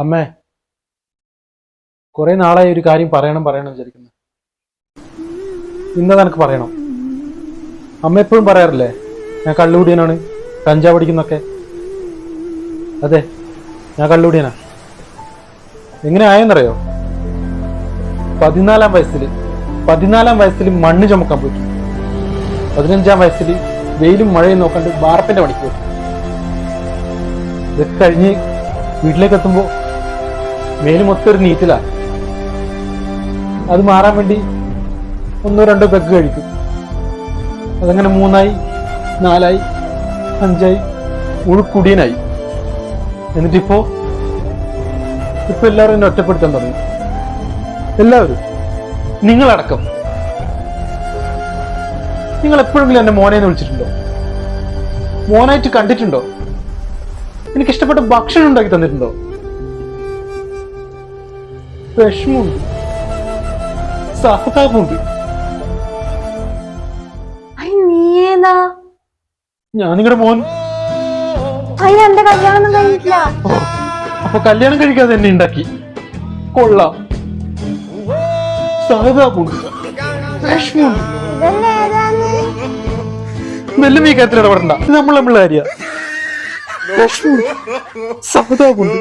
അമ്മേ കുറെ നാളായി ഒരു കാര്യം പറയണം പറയണം വിചാരിക്കുന്നു. ഇന്ന് നിനക്ക് പറയണം. അമ്മ എപ്പോഴും പറയാറില്ലേ ഞാൻ കള്ളുകൂടിയനാണ് കഞ്ചാവ് അടിക്കുന്നൊക്കെ. അതെ ഞാൻ കള്ളുകൂടിയനാ. എങ്ങനെ ആയെന്നറിയോ? പതിനാലാം വയസ്സിൽ പതിനാലാം വയസ്സിൽ മണ്ണ് ചുമക്കാൻ പറ്റും പതിനഞ്ചാം വയസ്സിൽ വെയിലും മഴയും നോക്കാണ്ട് വാർപ്പിന്റെ പണിക്ക് പോയി. ഇതൊക്കെ കഴിഞ്ഞ് വീട്ടിലേക്ക് എത്തുമ്പോ മേൽ മൊത്തം ഒരു നീറ്റിലാ. അത് മാറാൻ വേണ്ടി ഒന്നോ രണ്ടോ പെഗ് കഴിക്കും. അതങ്ങനെ മൂന്നായി നാലായി അഞ്ചായി ഉൾക്കുടിയനായി എന്നിട്ടിപ്പോ ഇപ്പൊ എല്ലാവരും എന്നെ ഒറ്റപ്പെടുത്താൻ തുടങ്ങി. എല്ലാവരും. നിങ്ങളടക്കം. നിങ്ങൾ എപ്പോഴെങ്കിലും എന്നെ മോനെ എന്ന് വിളിച്ചിട്ടുണ്ടോ? മോനായിട്ട് കണ്ടിട്ടുണ്ടോ? എനിക്ക് ഇഷ്ടപ്പെട്ട ഭക്ഷണം ഉണ്ടാക്കി തന്നിട്ടുണ്ടോ? വിഷമുണ്ട് സഹതാപമുണ്ട്. ഞാൻ നിങ്ങളുടെ മോൻ. എന്റെ കല്യാണം കഴിഞ്ഞിട്ടില്ല. ഓ, അപ്പൊ കല്യാണം കഴിക്കാതെ എന്നെ ഉണ്ടാക്കി കൊള്ളാം. സഹതാപമുണ്ട്. വിഷമുണ്ട് ഇതല്ലേ ഏതാന്ന്? മെല്ലെ നീ കാര്യത്തിൽ ഇടപെടണ്ട. നമ്മൾ നമ്മളെ കാര്യ. സഹതാപമുണ്ട്.